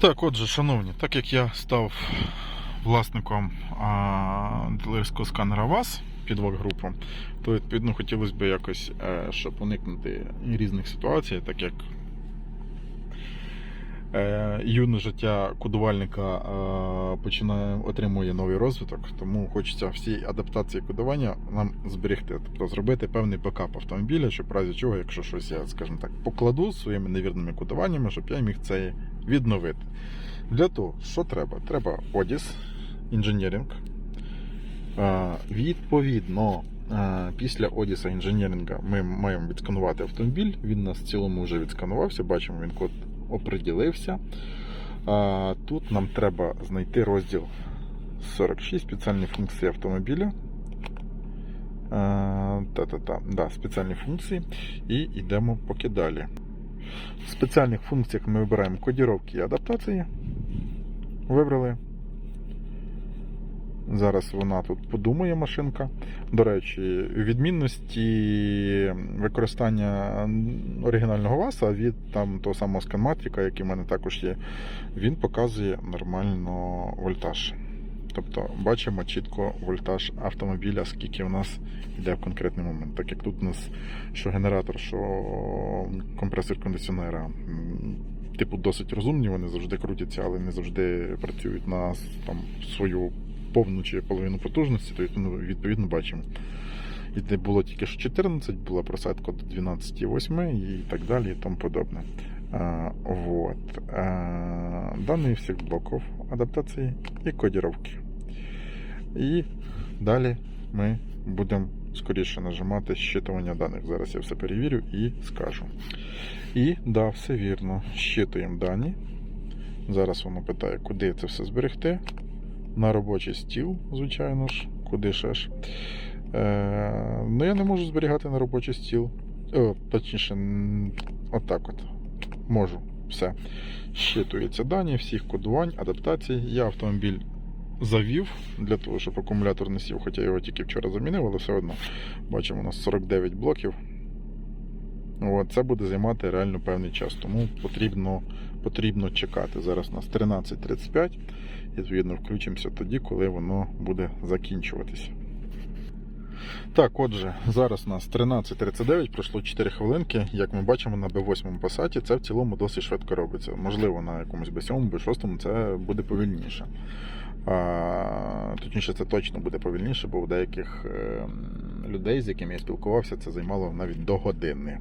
Так, отже, шановні, так як я став власником а, дилерського сканера ВАЗ під групу, то відповідно хотілося б якось, е, щоб уникнути різних ситуацій, так як е, юне життя кодувальника е, починає отримує новий розвиток, тому хочеться всі адаптації кодування нам зберегти, тобто зробити певний бекап автомобіля, щоб в разі чого, якщо щось я, скажімо так, покладу своїми невірними кодуваннями, щоб я міг це відновити. Для того, що треба? Треба Одіс, інженеринг. Е, Відповідно, після Одіса інженеринга ми маємо відсканувати автомобіль. Він нас в цілому вже відсканувався, бачимо, він код оприділився. Тут нам треба знайти розділ 46 спеціальні функції автомобіля. Та-та-та, да, спеціальні функції. І йдемо поки далі. В спеціальних функціях ми вибираємо кодіровки і адаптації. Вибрали. Зараз вона тут подумає машинка. До речі, відмінності використання оригінального ВАСа від там того самого сканматрика, який в мене також є, він показує нормально вольтаж. Тобто бачимо чітко вольтаж автомобіля, скільки в нас йде в конкретний момент. Так як тут у нас що генератор, що компресор кондиціонера, типу, досить розумні, вони завжди крутяться, але не завжди працюють на там, свою повну чи половину потужності, то ну, відповідно бачимо. І де було тільки що 14, була просадка до 12,8 і так далі, і тому подобне. А, вот. А, данные всех блоков адаптації і кодіровки. І далі ми будемо скоріше нажимати щитування даних. Зараз я все перевірю і скажу. І да, все вірно. Щитуємо дані. Зараз воно питає, куди це все зберегти. На робочий стіл, звичайно ж, куди ще ж. Е, ну, я не можу зберігати на робочий стіл. О, точніше, отак от. Можу. Все. Щитуються дані, всіх кодувань, адаптацій. Я автомобіль завів для того, щоб акумулятор не сів, хоча його тільки вчора замінив, але все одно бачимо, у нас 49 блоків. От, це буде займати реально певний час, тому потрібно, потрібно чекати. Зараз у нас 13.35, і відповідно включимося тоді, коли воно буде закінчуватися. Так, отже, зараз у нас 13.39, пройшло 4 хвилинки. Як ми бачимо на B8 пасаті, це в цілому досить швидко робиться. Можливо, на якомусь B7, B6 це буде повільніше. Точніше, це точно буде повільніше, бо у деяких е, людей, з якими я спілкувався, це займало навіть до години,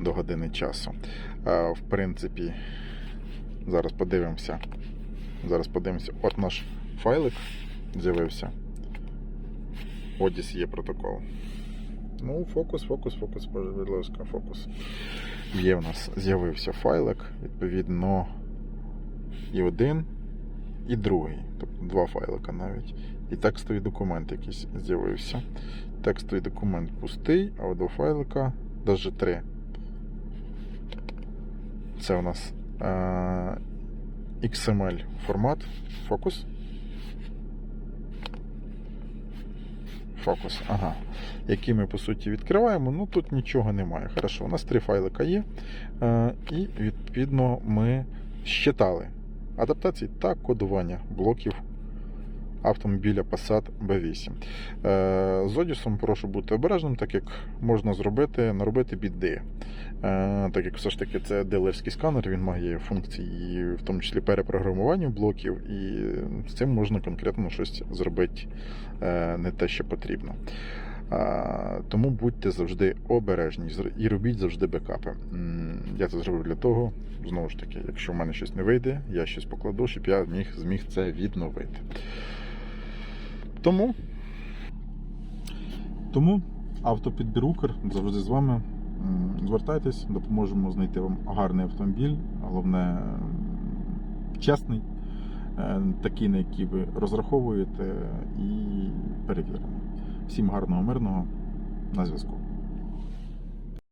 до години часу. В принципі, зараз подивимося. Зараз подивимося. От наш файлик з'явився. Одіс є протокол. Ну, фокус, фокус, фокус, будь ласка, фокус. Є в нас з'явився файлик, відповідно, і один, і другий. Тобто два файлика навіть. І текстовий документ якийсь з'явився. Текстовий документ пустий, а два файлика, навіть три. Це у нас е- XML формат. Фокус. Фокус, ага. Які ми по суті відкриваємо. Ну тут нічого немає. Хорошо, у нас три файлика є. Е, і відповідно ми щитали адаптації та кодування блоків автомобіля Passat B8. Е, з Одісом прошу бути обережним, так як можна зробити, наробити біди. Е, так як все ж таки це дилерський сканер, він має функції, в тому числі перепрограмування блоків, і з цим можна конкретно щось зробити е, не те, що потрібно. Тому будьте завжди обережні і робіть завжди бекапи. Я це зробив для того, знову ж таки, якщо в мене щось не вийде, я щось покладу, щоб я міг, зміг це відновити. Тому, тому автопідбір Укр завжди з вами. Звертайтесь, допоможемо знайти вам гарний автомобіль, головне чесний, е, такий, на який ви розраховуєте, і перевірений. Всім гарного, мирного на зв'язку.